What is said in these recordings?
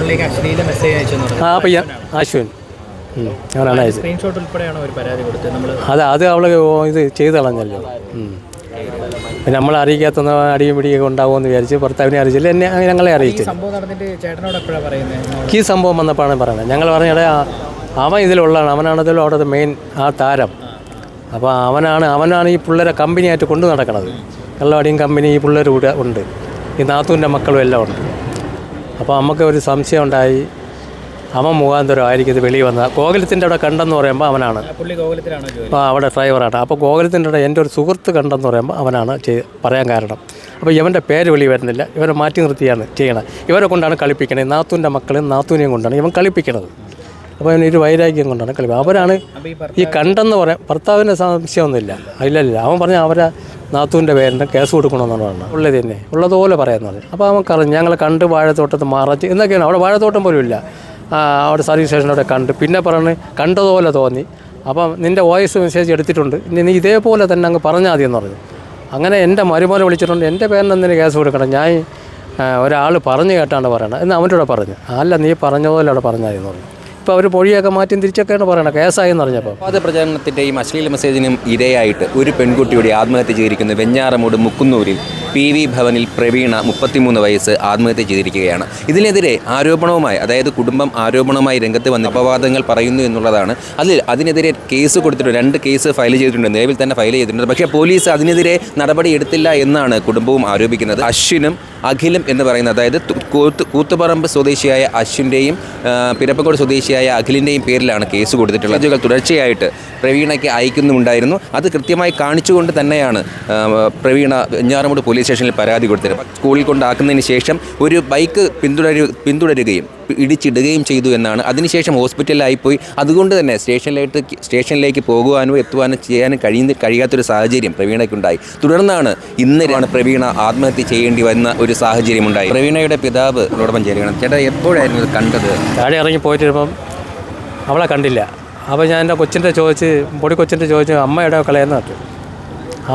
ഫോണിലേക്ക് അശ്ലീല മെസ്സേജ് ആ പയ്യൻ അശ്വിൻ. ഉം, അവനാണ് അയച്ചത്. സ്ക്രീൻഷോട്ട് ഉൾപ്പെടെയാണ് ഒരു പരാതി കൊടുത്തത്? നമ്മൾ അത് അത് അവൾ ഇത് ചെയ്ത് കളഞ്ഞല്ലോ. നമ്മൾ അറിയിക്കാത്ത അടിയും പിടിയൊക്കെ ഉണ്ടാവുമെന്ന് വിചാരിച്ച് ഭർത്താവിനെ അറിയിച്ചില്ല. എന്നെ ഞങ്ങളെ അറിയിച്ചു ഈ സംഭവം വന്നപ്പോഴാണ് പറയുന്നത് ഞങ്ങൾ പറഞ്ഞത് അവൻ ഇതിലുള്ളതാണ്. അവനാണതിലും അവിടെ മെയിൻ ആ താരം. അപ്പോൾ അവനാണ് അവനാണ് ഈ പിള്ളേരെ കമ്പനിയായിട്ട് കൊണ്ടു നടക്കണത്. കള്ളവാടിയും കമ്പനി ഈ പിള്ളേർ കൂടെ ഉണ്ട്. ഈ നാത്തൂന്റെ മക്കളും എല്ലാം ഉണ്ട്. അപ്പോൾ നമുക്ക് ഒരു സംശയം ഉണ്ടായി അവൻ മുഖാന്തരം ആയിരിക്കും ഇത് വെളിയിൽ വന്നത്. ഗോകുലത്തിന്റെ അവിടെ കണ്ടെന്ന് പറയുമ്പോൾ അവനാണ്. അപ്പോൾ അവിടെ ഡ്രൈവറാണ്. അപ്പോൾ ഗോകുലത്തിന്റെ അവിടെ എന്റെ ഒരു സുഹൃത്ത് കണ്ടെന്ന് പറയുമ്പോൾ അവനാണ് ചെയ് പറയാൻ കാരണം. അപ്പോൾ ഇവന്റെ പേര് വെളി വരുന്നില്ല. ഇവരെ മാറ്റി നിർത്തിയാണ് ചെയ്യണം ഇവരെ കൊണ്ടാണ് കളിപ്പിക്കണത്. നാത്തൂന്റെ മക്കളെയും നാത്തൂനെയും കൊണ്ടാണ് ഇവൻ കളിപ്പിക്കണത്. അപ്പോൾ അവൻ ഒരു വൈരാഗ്യം കൊണ്ടാണ് കളിപ്പിക്കുന്നത് അവരാണ് ഈ കണ്ടെന്ന് പറയാം ഭർത്താവിന്റെ സംശയമൊന്നുമില്ല. ഇല്ലല്ല അവൻ പറഞ്ഞ അവരെ നാത്തൂന്റെ പേരിന്റെ കേസ് കൊടുക്കണമെന്നാണ് പറഞ്ഞത് ഉള്ളത് തന്നെ. ഉള്ളതുപോലെ പറയുന്നത്. അപ്പോൾ നമുക്കറിഞ്ഞ് ഞങ്ങൾ കണ്ട് വാഴത്തോട്ടത്ത് മറച്ച് എന്നൊക്കെയാണ്. അവിടെ വാഴത്തോട്ടം പോലും ഇല്ല. അവിടെ സർവീസ് സ്റ്റേഷനവിടെ കണ്ട്. പിന്നെ പറഞ്ഞ് കണ്ടതുപോലെ തോന്നി. അപ്പം നിന്റെ വോയിസ് മെസ്സേജ് എടുത്തിട്ടുണ്ട്. ഇനി നീ ഇതേപോലെ തന്നെ അങ്ങ് പറഞ്ഞാൽ മതി എന്ന് പറഞ്ഞു. അങ്ങനെ എന്റെ മരുമോനെ വിളിച്ചിട്ടുണ്ട്. എന്റെ പേരിന് എന്തിനു കേസ് കൊടുക്കണം? ഞാൻ ഒരാൾ പറഞ്ഞു കേട്ടാണ് പറയണത് എന്ന് അവന്റെ കൂടെ പറഞ്ഞു. അല്ല നീ പറഞ്ഞ പോലെ അവിടെ പറഞ്ഞാൽ മതി എന്ന് പറഞ്ഞു. ഇപ്പോൾ അവർ പൊഴിയൊക്കെ മാറ്റി തിരിച്ചൊക്കെയാണ് പറയണത്. കേസായി എന്ന് പറഞ്ഞപ്പോൾ വാദ പ്രചാരണത്തിന്റെയും അശ്ലീല മെസ്സേജിനും ഇരയായിട്ട് ഒരു പെൺകുട്ടിയുടെ ആത്മഹത്യ ചെയ്തിരിക്കുന്നത് വെഞ്ഞാറമൂട് മുക്കുന്നൂരിൽ പി വി ഭവനിൽ പ്രവീണ മുപ്പത്തിമൂന്ന് വയസ്സ് ആത്മഹത്യ ചെയ്തിരിക്കുകയാണ്. ഇതിനെതിരെ ആരോപണവുമായി അതായത് കുടുംബം ആരോപണവുമായി രംഗത്ത് വന്ന് അപവാദങ്ങൾ പറയുന്നു എന്നുള്ളതാണ്. അതിൽ അതിനെതിരെ കേസ് കൊടുത്തിട്ടുണ്ട് രണ്ട് കേസ് ഫയൽ ചെയ്തിട്ടുണ്ട് നിലവിൽ തന്നെ ഫയൽ ചെയ്തിട്ടുണ്ട്. പക്ഷേ പോലീസ് അതിനെതിരെ നടപടി എടുത്തില്ല എന്നാണ് കുടുംബവും ആരോപിക്കുന്നത്. അശ്വിനും അഖിലും എന്ന് പറയുന്നത് അതായത് കൂത്ത് കൂത്തുപറമ്പ് സ്വദേശിയായ അശ്വിന്റെയും പിരപ്പക്കോട് സ്വദേശിയായ അഖിലിന്റെയും പേരിലാണ് കേസ് കൊടുത്തിട്ടുള്ളത്. മെസ്സേജുകൾ തുടർച്ചയായിട്ട് പ്രവീണയ്ക്ക് അയക്കുന്നുമുണ്ടായിരുന്നു. അത് കൃത്യമായി കാണിച്ചുകൊണ്ട് തന്നെയാണ് പ്രവീണ വെഞ്ഞാറമൂട് പോലീസ് സ്റ്റേഷനിൽ പരാതി കൊടുത്തത് സ്കൂളിൽ കൊണ്ടാക്കുന്നതിന് ശേഷം ഒരു ബൈക്ക് പിന്തുടരു പിന്തുടരുകയും ഇടിച്ചിടുകയും ചെയ്തു എന്നാണ്. അതിനുശേഷം ഹോസ്പിറ്റലിലായിപ്പോയി. അതുകൊണ്ട് തന്നെ സ്റ്റേഷനിലേക്ക് സ്റ്റേഷനിലേക്ക് പോകുവാനോ എത്തുവാനോ ചെയ്യാനും കഴിയുന്ന കഴിയാത്തൊരു സാഹചര്യം പ്രവീണയ്ക്കുണ്ടായി. തുടർന്നാണ് ഇന്നലെയാണ് പ്രവീണ ആത്മഹത്യ ചെയ്യേണ്ടി വന്ന ഒരു സാഹചര്യം ഉണ്ടായി പ്രവീണയുടെ പിതാവ് എന്നോടൊപ്പം ചേരുകയാണ് ചേട്ടാ എപ്പോഴായിരുന്നു ഇത് കണ്ടത്? താഴെ ഇറങ്ങി പോയിട്ടിരുമ്പം അവളെ കണ്ടില്ല. അപ്പോൾ ഞാൻ എന്റെ കൊച്ചിന്റെ ചോദിച്ച് പൊടി കൊച്ചിന്റെ ചോദിച്ച് അമ്മയുടെ കളയെന്ന് കേട്ടു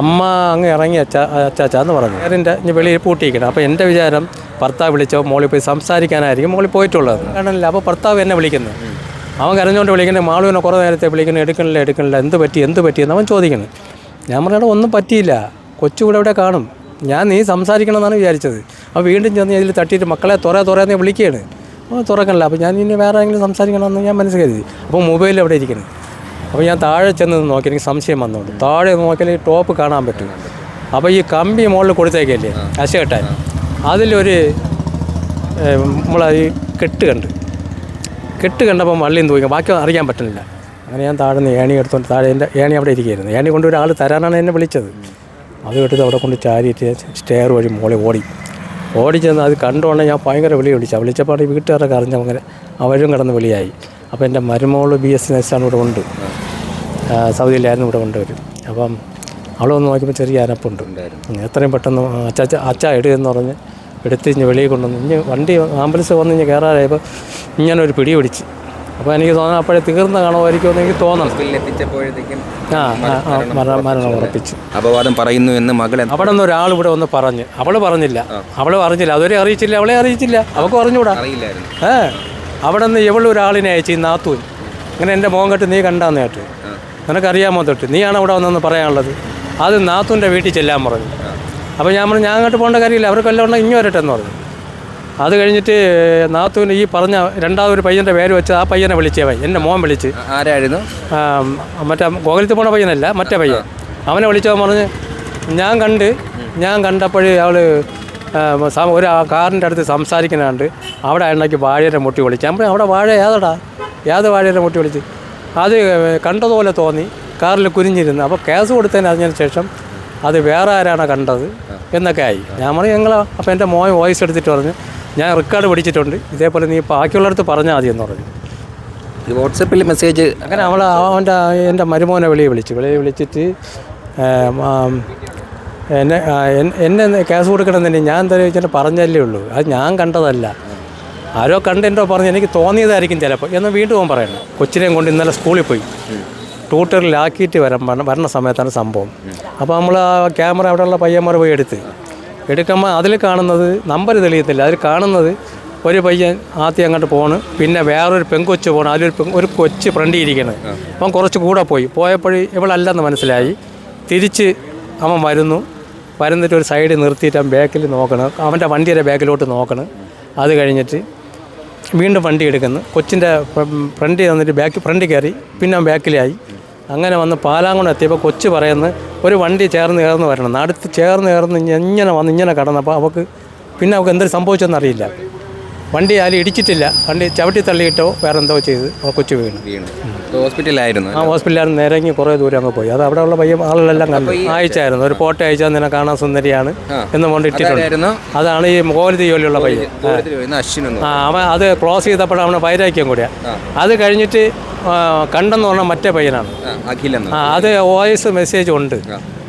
അമ്മ അങ്ങ് ഇറങ്ങി അച്ചാ അച്ചാച്ച എന്ന് പറഞ്ഞു. എന്റെ ഇനി വെളിയിൽ പൂട്ടിയിരിക്കണം. അപ്പോൾ എന്റെ വിചാരം ഭർത്താവ് വിളിച്ചോ മോളിൽ പോയി സംസാരിക്കാനായിരിക്കും മോളിൽ പോയിട്ടുള്ളത്. കാണില്ല അപ്പോൾ ഭർത്താവ് എന്നെ വിളിക്കുന്നത് അവൻ കരഞ്ഞുകൊണ്ട് വിളിക്കുന്നത് മാളുവിനെ കുറേ നേരത്തെ വിളിക്കുന്നത് എടുക്കണില്ല എടുക്കണില്ല എന്ത് പറ്റി എന്ത് പറ്റിയെന്ന് അവൻ ചോദിക്കണം ഞാൻ പറഞ്ഞാൽ ഒന്നും പറ്റിയില്ല. കൊച്ചു ഇവിടെ കാണും. ഞാൻ നീ സംസാരിക്കണമെന്നാണ് വിചാരിച്ചത്. അപ്പോൾ വീണ്ടും ചെന്ന് ഇതിൽ തട്ടിയിട്ട് മക്കളെ തുറ തുറയെന്ന് വിളിക്കുകയാണ്. തുറക്കണില്ല. അപ്പോൾ ഞാൻ ഇനി വേറെ ആരെങ്കിലും സംസാരിക്കണമെന്ന് ഞാൻ മനസ്സിലാക്കി അപ്പോൾ മൊബൈലിൽ അവിടെ ഇരിക്കുന്നത് അപ്പോൾ ഞാൻ താഴെ ചെന്ന് നോക്കി എനിക്ക് സംശയം വന്നുകൊണ്ട്. താഴെ നോക്കിയാൽ ഈ ടോപ്പ് കാണാൻ പറ്റും. അപ്പോൾ ഈ കമ്പി മുകളിൽ കൊടുത്തേക്കല്ലേ അശ കെട്ടാൻ. അതിലൊരു നമ്മളെ ഈ കെട്ട് കണ്ട്. കെട്ട് കണ്ടപ്പോൾ വള്ളിയും തൂങ്ങി ബാക്കി അറിയാൻ പറ്റുന്നില്ല. അങ്ങനെ ഞാൻ താഴെ നിന്ന് ഏണി എടുത്തോണ്ട് താഴെ എന്റെ ഏണി അവിടെ ഇരിക്കുകയായിരുന്നു. ഏണി കൊണ്ട് ഒരാൾ തരാനാണ് എന്നെ വിളിച്ചത്. അത് കേട്ടത് അവിടെ കൊണ്ട് ചാരിയിട്ട് സ്റ്റെയർ വഴി മോളെ ഓടി. ഓടി ചെന്ന് അത് കണ്ടോണ്ട് ഞാൻ ഭയങ്കര വിളി വിളിച്ചു. വിളിച്ചപ്പോൾ വീട്ടുകാരൊക്കെ അറിഞ്ഞ അങ്ങനെ അവരും കിടന്ന് വിളിയായി. അപ്പോൾ എന്റെ മരുമോൾ ബി എസ് നഴ്സാണ് ഇവിടെ ഉണ്ട്. സൗദിയിലായിരുന്നു ഇവിടെ കൊണ്ടുവരും. അപ്പം അവളെ ഒന്ന് നോക്കിയപ്പോൾ ചെറിയ അനപ്പുണ്ട്. എത്രയും പെട്ടെന്ന് അച്ചാച്ച അച്ഛ എടുയെന്ന് പറഞ്ഞ് എടുത്ത് ഇഞ്ഞ് വെളിയിൽ കൊണ്ടുവന്നു ഇഞ്ഞ് വണ്ടി ആംബുലൻസ് വന്ന് ഇഞ്ഞ് കയറാറായപ്പോൾ ഇങ്ങനെ ഒരു പിടി പിടിച്ച്. അപ്പോൾ എനിക്ക് തോന്നുന്നു അപ്പോഴേ തീർന്ന കാണുമായിരിക്കും എന്ന് എനിക്ക് തോന്നണം. ആ മരണം മരണം ഉറപ്പിച്ചു. അപവാദം പറയുന്നു എന്ന് മകൾ അവിടെ നിന്ന് ഒരാൾ ഇവിടെ വന്ന് പറഞ്ഞ്. അവൾ പറഞ്ഞില്ല. അവൾ പറഞ്ഞില്ല. അതുവരെ അറിയിച്ചില്ല. അവളെ അറിയിച്ചില്ല. അവൾക്ക് പറഞ്ഞുകൂടാ? ഏ? അവിടെ നിന്ന് ഇവൾ ഒരാളിനെ അയച്ചു ഈ നാത്തൂൻ. ഇങ്ങനെ എന്റെ മോൻ കെട്ട് നീ കണ്ടാന്ന് കേട്ട്. നിനക്കറിയാമോ തൊട്ട്? നീയാണ് അവിടെ വന്നെന്ന് പറയാനുള്ളത്. അത് നാത്തൂന്റെ വീട്ടിൽ ചെല്ലാൻ പറഞ്ഞു. അപ്പോൾ ഞാൻ പറഞ്ഞു ഞാൻ അങ്ങോട്ട് പോകേണ്ട കാര്യമില്ല. അവർക്ക് എല്ലാം ഉണ്ടെങ്കിൽ ഇങ്ങനെ വരട്ടെ എന്ന് പറഞ്ഞു. അത് കഴിഞ്ഞിട്ട് നാത്തൂന് ഈ പറഞ്ഞ രണ്ടാമതൊരു പയ്യന്റെ പേര് വെച്ച് ആ പയ്യനെ വിളിച്ചേ എന്റെ മോൻ വിളിച്ച്. ആരായിരുന്നു? മറ്റേ ഗോകുലത്തിൽ പോണ പയ്യനല്ല മറ്റേ പയ്യൻ. അവനെ വിളിച്ചവൻ പറഞ്ഞ് ഞാൻ കണ്ട് ഞാൻ കണ്ടപ്പോഴേ അവൾ ഒരു കാറിന്റെ അടുത്ത് സംസാരിക്കുന്നുണ്ട് അവിടെ ഉണ്ടാക്കി വാഴയുടെ മുട്ടി വിളിച്ചു. ഞാൻ അവിടെ വാഴ ഏതടാ? ഏത് വാഴയുടെ മുട്ടി വിളിച്ച്? അത് കണ്ടതുപോലെ തോന്നി. കാറിൽ കുനിഞ്ഞിരുന്നു. അപ്പോൾ കേസ് കൊടുത്തതിന് അറിഞ്ഞതിന് ശേഷം അത് വേറെ ആരാണ് കണ്ടത് എന്നൊക്കെ ആയി. ഞാൻ പറഞ്ഞു ഞങ്ങൾ അപ്പോൾ എന്റെ മോൻ വോയിസ് എടുത്തിട്ട് പറഞ്ഞു ഞാൻ റെക്കോർഡ് പിടിച്ചിട്ടുണ്ട്. ഇതേപോലെ നീ ബാക്കിയുള്ളടത്ത് പറഞ്ഞാൽ മതി എന്ന് പറഞ്ഞു. വാട്സപ്പിൽ മെസ്സേജ് അങ്ങനെ നമ്മൾ അവന്റെ എന്റെ മരുമോനെ വെളിയിൽ വിളിച്ചു. വെളിയിൽ വിളിച്ചിട്ട് എന്നെ എന്നെ കേസ് കൊടുക്കണം തന്നെ ഞാൻ എന്താ ചോദിച്ചാൽ പറഞ്ഞല്ലേ ഉള്ളൂ. അത് ഞാൻ കണ്ടതല്ല. ആരോ കണ്ടെന്റോ പറഞ്ഞ് എനിക്ക് തോന്നിയതായിരിക്കും ചിലപ്പോൾ. എന്ന് വീണ്ടും അവൻ പറയണം കൊച്ചിനെയും കൊണ്ട് ഇന്നലെ സ്കൂളിൽ പോയി. ട്യൂട്ടറിലാക്കിയിട്ട് വരാൻ വരണ സമയത്താണ് സംഭവം. അപ്പോൾ നമ്മൾ ആ ക്യാമറ അവിടെയുള്ള പയ്യന്മാർ പോയി എടുത്ത്. എടുക്കുമ്പോൾ അതിൽ കാണുന്നത് നമ്പർ തെളിയത്തില്ല. അതിൽ കാണുന്നത് ഒരു പയ്യൻ ആദ്യം അങ്ങോട്ട് പോണ്. പിന്നെ വേറൊരു പെങ്കൊച്ച് പോണ്. അതിലൊരു പെൺ ഒരു കൊച്ച് ഫ്രണ്ടി ഇരിക്കണത് അപ്പം കുറച്ച് കൂടെ പോയി. പോയപ്പോഴും ഇവളല്ലെന്ന് മനസ്സിലായി. തിരിച്ച് അവൻ വരുന്നു. വരുന്നിട്ട് ഒരു സൈഡിൽ നിർത്തിയിട്ട് അവൻ ബാക്കിൽ നോക്കണം. അവന്റെ വണ്ടിയുടെ ബാക്കിലോട്ട് നോക്കണം. അത് കഴിഞ്ഞിട്ട് വീണ്ടും വണ്ടി എടുക്കുന്നു. കൊച്ചിന്റെ ഫ്രണ്ട് വന്നിട്ട് ബാക്ക് ഫ്രണ്ട് കയറി പിന്നെ ബാക്കിലായി. അങ്ങനെ വന്ന് പാലാങ്കുണ്ട് എത്തിയപ്പോൾ കൊച്ച് പറയുന്നത് ഒരു വണ്ടി ചേർന്ന് ചേർന്ന് വരണം. അടുത്ത് ചേർന്ന് ചേർന്ന് ഇങ്ങനെ വന്ന് ഇങ്ങനെ കടന്നപ്പോൾ അവൾക്ക് പിന്നെ അവൾക്ക് എന്തൊരു സംഭവിച്ചെന്ന് അറിയില്ല. വണ്ടി ആരും ഇടിച്ചിട്ടില്ല. വണ്ടി ചവിട്ടി തള്ളിയിട്ടോ വേറെ എന്തോ ചെയ്ത് കൊച്ചു വീണു. ഹോസ്പിറ്റലായിരുന്നു ആ ആ നേരെ ഇങ്ങനെ കുറേ ദൂരം അങ്ങ് പോയി. അത് അവിടെ ഉള്ള പയ്യൻ ആളുകളെല്ലാം കണ്ടു. അയച്ചായിരുന്നു ഒരു ഫോട്ടോ അയച്ചാൽ നിന്നെ കാണാൻ സുന്ദരിയാണ് എന്ന് കൊണ്ട് ഇട്ടിട്ടുണ്ട്. അതാണ് ഈ മോഹലതി ജോലിയുള്ള പയ്യൻ. ആ അവൻ അത് ക്ലോസ് ചെയ്തപ്പോഴാണ് അവനെ വൈരാഗ്യം കൂടിയാ. അത് കഴിഞ്ഞിട്ട് കണ്ടെന്ന് പറഞ്ഞാൽ മറ്റേ പയ്യനാണ്. ആ അത് വോയിസ് മെസ്സേജ് ഉണ്ട്.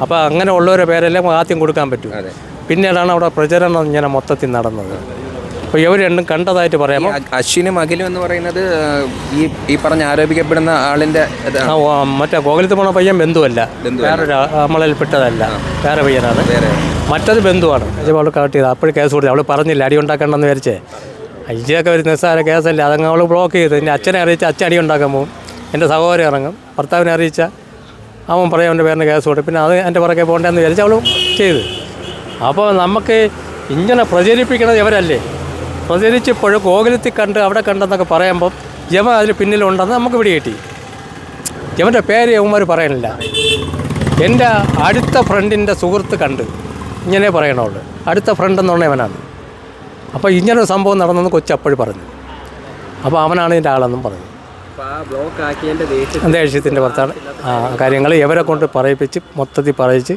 അപ്പോൾ അങ്ങനെ ഉള്ളവരുടെ പേരെല്ലാം ആദ്യം കൊടുക്കാൻ പറ്റും. പിന്നീടാണ് അവിടെ പ്രചരണം ഇങ്ങനെ മൊത്തത്തിൽ നടന്നത്. അപ്പോൾ ഇവർ രണ്ടും കണ്ടതായിട്ട് പറയാമോ? അശ്വിനും അഖിലും എന്ന് പറയുന്നത് ഈ ഈ പറഞ്ഞ ആരോപിക്കപ്പെടുന്ന ആളിന്റെ മറ്റേ ഗോകുലത്ത് പോണ പയ്യൻ ബന്ധുവല്ല. വേറൊരു ആ- നമ്മളിൽ പെട്ടതല്ല. വേറെ പയ്യനാണ്. മറ്റത് ബന്ധുവാണ്. അവൾ കളക്ട് ചെയ്ത്. അപ്പോഴും കേസ് കൊടുത്തു അവൾ പറഞ്ഞില്ല അടി ഉണ്ടാക്കണ്ടെന്ന് വിചാരിച്ചേ. അയ്യൊക്കെ ഒരു നിസ്സാര കേസല്ലേ അതങ്ങ് അവൾ ബ്ലോക്ക് ചെയ്ത്. എന്റെ അച്ഛനെ അറിയിച്ച അച്ഛൻ അടി ഉണ്ടാക്കാൻ പോകും എന്റെ സഹോദരൻ ഇറങ്ങും. ഭർത്താവിനെ അറിയിച്ച അവൻ പറയും അവന്റെ പേരിന് കേസ് കൊടുക്കും പിന്നെ അത് എന്റെ പുറകെ പോകണ്ടെന്ന് വിചാരിച്ച് അവൾ ചെയ്ത്. അപ്പോൾ നമുക്ക് ഇങ്ങനെ പ്രചരിപ്പിക്കണത് ഇവരല്ലേ? പ്രചരിച്ചപ്പോഴും ഗോകുലത്തിൽ കണ്ട് അവിടെ കണ്ടെന്നൊക്കെ പറയുമ്പം യമ അതിന് പിന്നിലുണ്ടെന്ന് നമുക്ക് പിടി കിട്ടി. യമന്റെ പേര് യവന്മാർ പറയണില്ല. എന്റെ അടുത്ത ഫ്രണ്ടിന്റെ സുഹൃത്ത് കണ്ട് ഇങ്ങനെ പറയണുള്ളൂ അടുത്ത ഫ്രണ്ട് എന്ന് പറഞ്ഞ അവനാണ് അപ്പോൾ ഇങ്ങനെ ഒരു സംഭവം നടന്നെന്ന് കൊച്ചപ്പോഴും പറഞ്ഞു. അപ്പോൾ അവനാണ് ഇതിന്റെ ആളെന്നും പറഞ്ഞു. ദേഷ്യത്തിന്റെ പുറത്താണ്. ആ കാര്യങ്ങൾ ഇവരെ കൊണ്ട് പറയിപ്പിച്ച് മൊത്തത്തിൽ പറയിച്ച്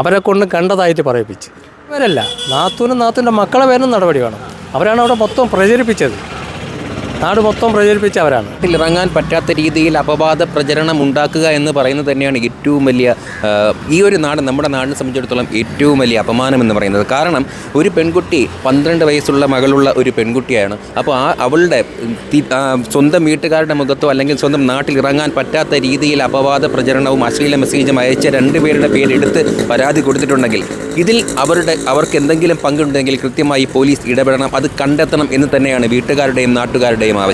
അവരെ കൊണ്ട് കണ്ടതായിട്ട് പറയിപ്പിച്ച്. ഇവരല്ല. നാത്തൂനും നാത്തൂന്റെ മക്കളെ പേരും നടപടി വേണം. അവരാണ് അവിടെ മൊത്തം പ്രചരിപ്പിച്ചത്. നാട് മൊത്തം പ്രചരിപ്പിച്ച അവരാണ്. ഇറങ്ങാൻ പറ്റാത്ത രീതിയിൽ അപവാദ പ്രചരണം ഉണ്ടാക്കുക എന്ന് പറയുന്നത് തന്നെയാണ് ഏറ്റവും വലിയ ഈ ഒരു നാട് നമ്മുടെ നാടിനെ സംബന്ധിച്ചിടത്തോളം ഏറ്റവും വലിയ അപമാനം എന്ന് പറയുന്നത്. കാരണം ഒരു പെൺകുട്ടി പന്ത്രണ്ട് വയസ്സുള്ള മകളുള്ള ഒരു പെൺകുട്ടിയാണ്. അപ്പോൾ ആ അവളുടെ സ്വന്തം വീട്ടുകാരുടെ മുഖത്തോ അല്ലെങ്കിൽ സ്വന്തം നാട്ടിൽ ഇറങ്ങാൻ പറ്റാത്ത രീതിയിൽ അപവാദ പ്രചരണവും അശ്ലീല മെസ്സേജും അയച്ച രണ്ടുപേരുടെ പേരെടുത്ത് പരാതി കൊടുത്തിട്ടുണ്ടെങ്കിൽ ഇതിൽ അവരുടെ അവർക്ക് എന്തെങ്കിലും പങ്കുണ്ടെങ്കിൽ കൃത്യമായി പോലീസ് ഇടപെടണം. അത് കണ്ടെത്തണം എന്ന് തന്നെയാണ് വീട്ടുകാരുടെയും നാട്ടുകാരുടെയും ആവശ്യം